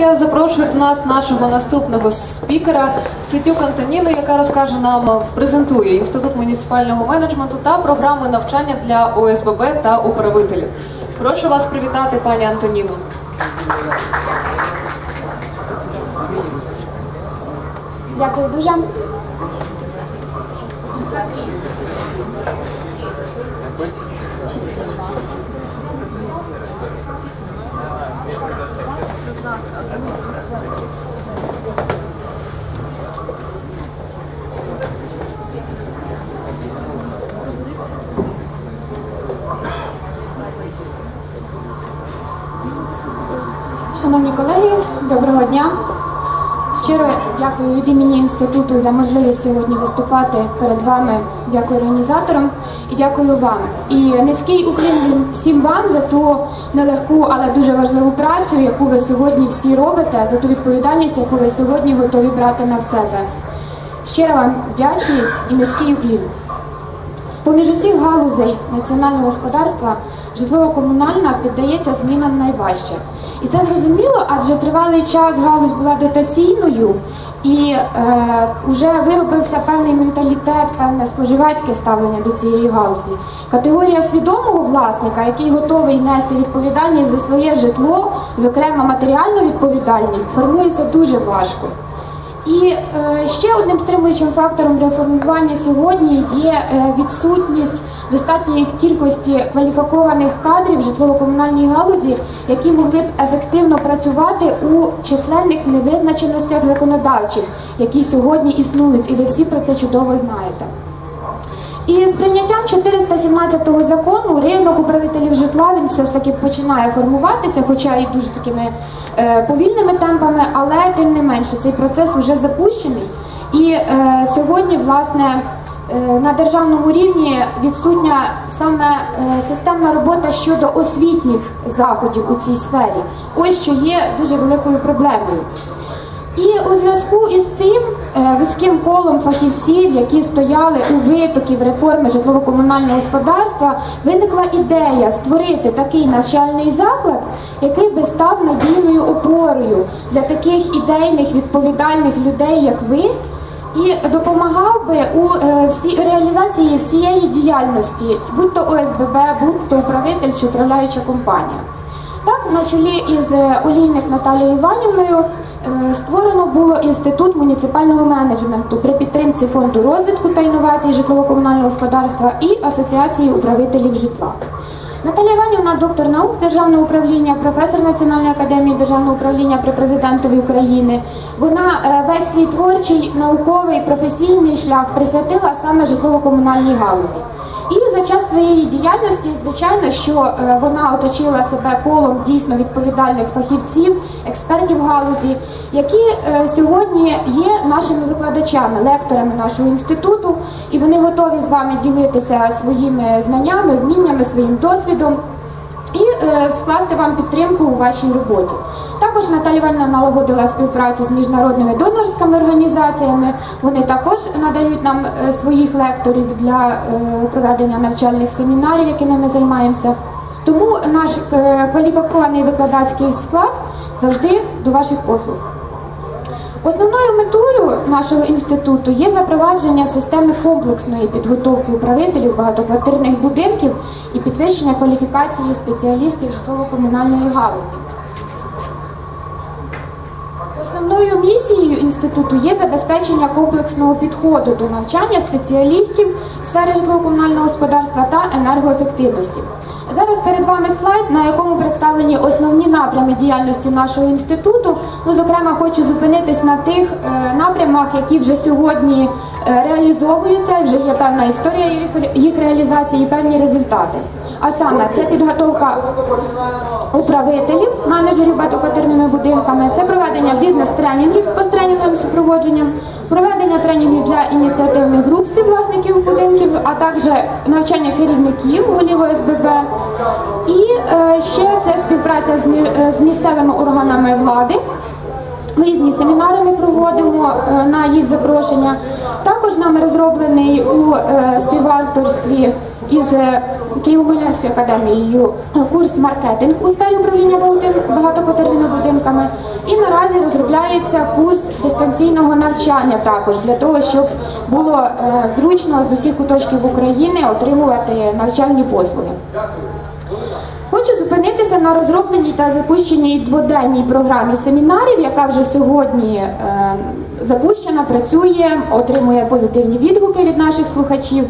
я запрошую до нас нашого наступного спікера Ситюк Антоніну, яка розкаже нам, презентує інститут муніципального менеджменту та програми навчання для ОСББ та управителів. Прошу вас привітати, пані Антоніну. Дякую дуже. Шановні колеги, доброго дня. Щиро дякую від імені інституту за можливість сьогодні виступати перед вами. Дякую організаторам і дякую вам. І низький уклін всім вам за ту нелегку, але дуже важливу працю, яку ви сьогодні всі робите, за ту відповідальність, яку ви сьогодні готові брати на себе. Щира вам вдячність і низький уклін. З-поміж усіх галузей національного господарства житлово-комунальна піддається змінам найважче. І це зрозуміло, адже тривалий час галузь була дотаційною і е, вже виробився певний менталітет, певне споживацьке ставлення до цієї галузі. Категорія свідомого власника, який готовий нести відповідальність за своє житло, зокрема матеріальну відповідальність, формується дуже важко. І е, ще одним стримуючим фактором реформування сьогодні є е, відсутність достатньої кількості кваліфікованих кадрів житлово-комунальній галузі, які могли б ефективно працювати у численних невизначеностях законодавчих, які сьогодні існують, і ви всі про це чудово знаєте. І з прийняттям 417-го закону ринок управителів житла він все ж таки починає формуватися, хоча і дуже такими е, повільними темпами, але тим не менше цей процес вже запущений. І е, сьогодні, власне, на державному рівні відсутня саме е, системна робота щодо освітніх заходів у цій сфері. Ось що є дуже великою проблемою. І у зв'язку із цим е, вузьким колом фахівців, які стояли у витоків реформи житлово-комунального господарства, виникла ідея створити такий навчальний заклад, який би став надійною опорою для таких ідейних відповідальних людей, як ви, і допомагав би у е, всій реалізації всієї діяльності, будь то ОСББ, будь то управитель чи управляюча компанія. Так, на чолі із е, олійник Наталією Іванівною е, створено було інститут муніципального менеджменту при підтримці фонду розвитку та інновацій житлово-комунального господарства і Асоціації управителів житла. Наталія Іванівна, доктор наук державного управління, професор Національної академії державного управління при президентові України. Вона е, весь свій творчий, науковий, професійний шлях присвятила саме житлово-комунальній галузі. І за час своєї діяльності, звичайно, що е, вона оточила себе колом дійсно відповідальних фахівців, експертів галузі, які е, сьогодні є нашими викладачами, лекторами нашого інституту, і вони готові з вами ділитися своїми знаннями, вміннями, своїм досвідом скласти вам підтримку у вашій роботі. Також Наталія Івановна налагодила співпрацю з міжнародними донорськими організаціями. Вони також надають нам е, своїх лекторів для е, проведення навчальних семінарів, якими ми займаємося. Тому наш е, кваліфікований викладацький склад завжди до ваших послуг. Основною метою нашого інституту є запровадження системи комплексної підготовки управителів багатоквартирних будинків і підвищення кваліфікації спеціалістів житлово-комунальної галузі. Основною місією інституту є забезпечення комплексного підходу до навчання спеціалістів сфери житлово-комунального господарства та енергоефективності. Зараз вами слайд, на якому представлені основні напрями діяльності нашого інституту. Ну, зокрема, хочу зупинитись на тих е, напрямах, які вже сьогодні е, реалізовуються, вже є певна історія їх реалізації і певні результати. А саме це підготовка управителів, менеджерів багатоквартирними будинками, це проведення бізнес-тренінгів з посттренінговим супроводженням, проведення тренінгів для ініціативних груп співвласників будинків, а також навчання керівників голів ОСББ. І е, ще це співпраця з, е, з місцевими органами влади. Різні семінари ми проводимо е, на їх запрошення. Також нами розроблений у е, співавторстві із е, Києво-Могилянською академією курс маркетинг у сфері управління багатоквартирними будинками. І наразі розробляється курс дистанційного навчання також для того, щоб було е, зручно з усіх куточків України отримувати навчальні послуги. Хочу зупинитися на розробленій та запущеній дводенній програмі семінарів, яка вже сьогодні е, запущена, працює, отримує позитивні відгуки від наших слухачів.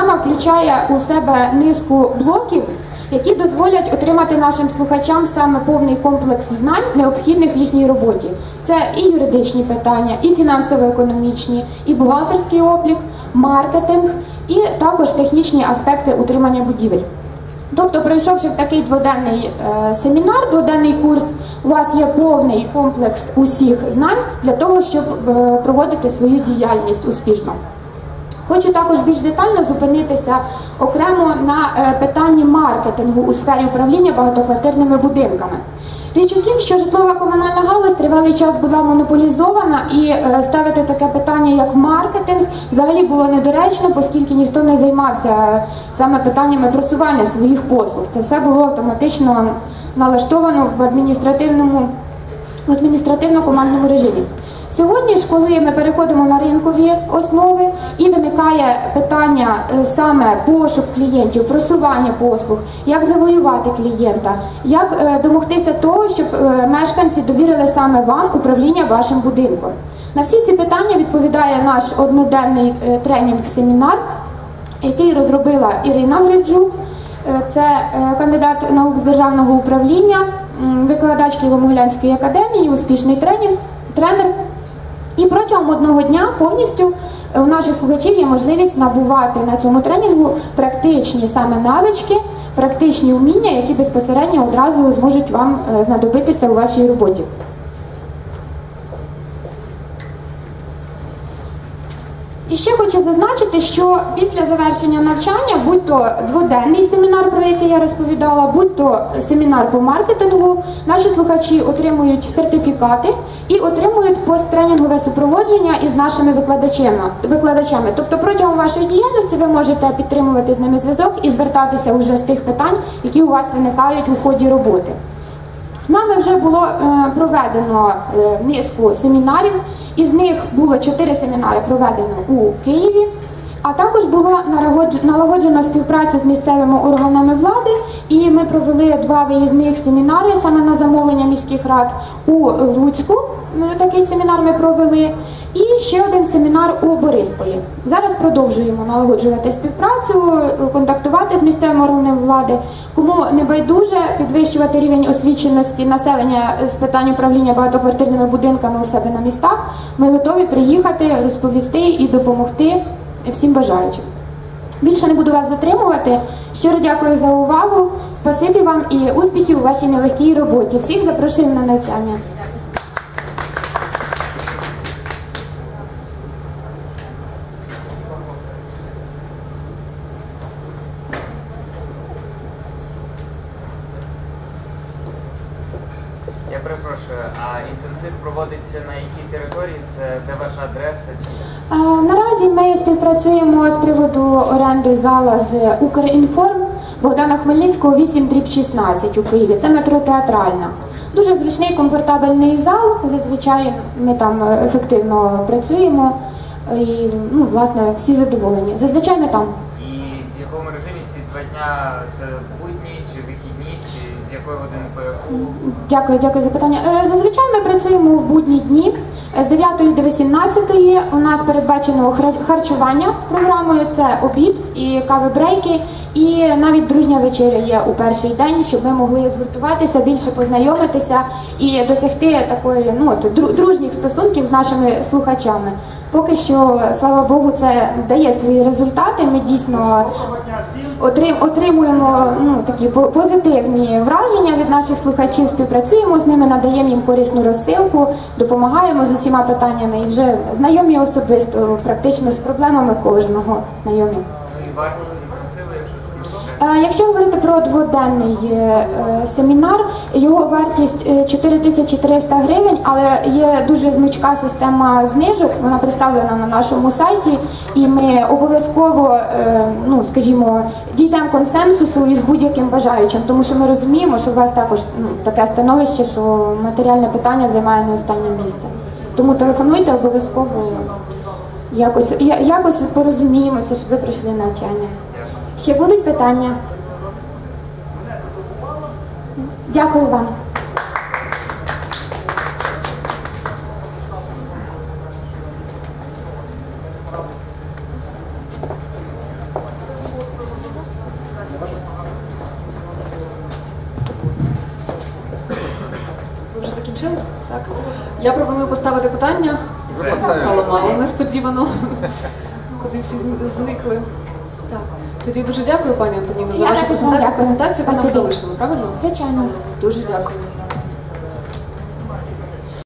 Програма включає у себе низку блоків, які дозволять отримати нашим слухачам саме повний комплекс знань, необхідних в їхній роботі. Це і юридичні питання, і фінансово-економічні, і бухгалтерський облік, маркетинг, і також технічні аспекти утримання будівель. Тобто, пройшовши такий дводенний е, семінар, дводенний курс, у вас є повний комплекс усіх знань для того, щоб е, проводити свою діяльність успішно. Хочу також більш детально зупинитися окремо на е, питанні маркетингу у сфері управління багатоквартирними будинками. Річ у тім, що житлова комунальна галузь тривалий час була монополізована, і е, ставити таке питання, як маркетинг, взагалі було недоречно, оскільки ніхто не займався е, саме питаннями просування своїх послуг. Це все було автоматично налаштовано в адміністративному в адміністративно-командному режимі. Сьогодні ж, коли ми переходимо на ринкові основи і виникає питання е, саме пошук клієнтів, просування послуг, як завоювати клієнта, як е, домогтися того, щоб е, мешканці довірили саме вам управління вашим будинком. На всі ці питання відповідає наш одноденний тренінг-семінар, який розробила Ірина Гриджук. Це кандидат наук з державного управління, викладач Києво-Могилянської академії, успішний тренер. І протягом одного дня повністю е, у наших слухачів є можливість набувати на цьому тренінгу практичні саме навички, практичні вміння, які безпосередньо одразу зможуть вам е, знадобитися у вашій роботі. І ще хочу зазначити, що після завершення навчання, будь то дводенний семінар, про який я розповідала, будь то семінар по маркетингу, наші слухачі отримують сертифікати і отримують посттренінгове супроводження із нашими викладачами. викладачами. Тобто протягом вашої діяльності ви можете підтримувати з ними зв'язок і звертатися уже з тих питань, які у вас виникають у ході роботи. Нами вже було е, проведено е, низку семінарів. Із них було чотири семінари проведено у Києві, а також було налагодж- налагоджено співпрацю з місцевими органами влади. І ми провели два виїзних семінари саме на замовлення міських рад у Луцьку. Такий семінар ми провели. І ще один семінар у Борисполі. Зараз продовжуємо налагоджувати співпрацю, контактувати з місцевими органами влади. Кому не байдуже підвищувати рівень освіченості населення з питань управління багатоквартирними будинками у себе на містах, ми готові приїхати, розповісти і допомогти всім бажаючим. Більше не буду вас затримувати. Щиро дякую за увагу. Спасибі вам і успіхів у вашій нелегкій роботі. Всіх запрошуємо на навчання. Я перепрошую, а інтенсив проводиться на якій території? Це де ваша адреса? Чи А, Наразі ми співпрацюємо з приводу оренди зала з Укрінформ Богдана Хмельницького 8 дріб 16 у Києві. Це метро театральна. Дуже зручний, комфортабельний зал. Зазвичай ми там е, ефективно працюємо і ну, власне всі задоволені. Зазвичай ми там. і в якому режимі ці два дня це будні чи вихідні, чи з якої Дякую, дякую за питання. Е, Зазвичай ми працюємо в будні дні з 9 до 18. У нас передбачено харчування програмою. Це обід і кави-брейки, і навіть дружня вечеря є у перший день, щоб ми могли згуртуватися, більше познайомитися і досягти такої ну дружніх стосунків з нашими слухачами. Поки що, слава Богу, це дає свої результати. Ми дійсно отримуємо ну, такі по- позитивні враження від наших слухачів, співпрацюємо з ними, надаємо їм корисну розсилку, допомагаємо з усіма питаннями і вже знайомі особисто, практично з проблемами кожного знайомі. Ну і вартість інтенсиву, якщо Е, говорити про дводенний е, е, семінар, його вартість е, 4300 гривень, але є дуже гнучка система знижок. Вона представлена на нашому сайті, і ми обов'язково, ну скажімо, дійдемо консенсусу із будь-яким бажаючим, тому що ми розуміємо, що у вас також ну, таке становище, що матеріальне питання займає не останнє місце. Тому телефонуйте обов'язково. Якось якось порозуміємося, щоб ви прийшли на навчання. Ще будуть питання? Дякую вам. Ви вже закінчили? Так. Я пропоную поставити питання. Стало мало несподівано, куди всі зникли. Тоді дуже дякую, пані Антоніно, за Я вашу також вам презентацію. дякую. Презентацію ви нам Спасибі. залишили, правильно? Звичайно. Дуже дякую.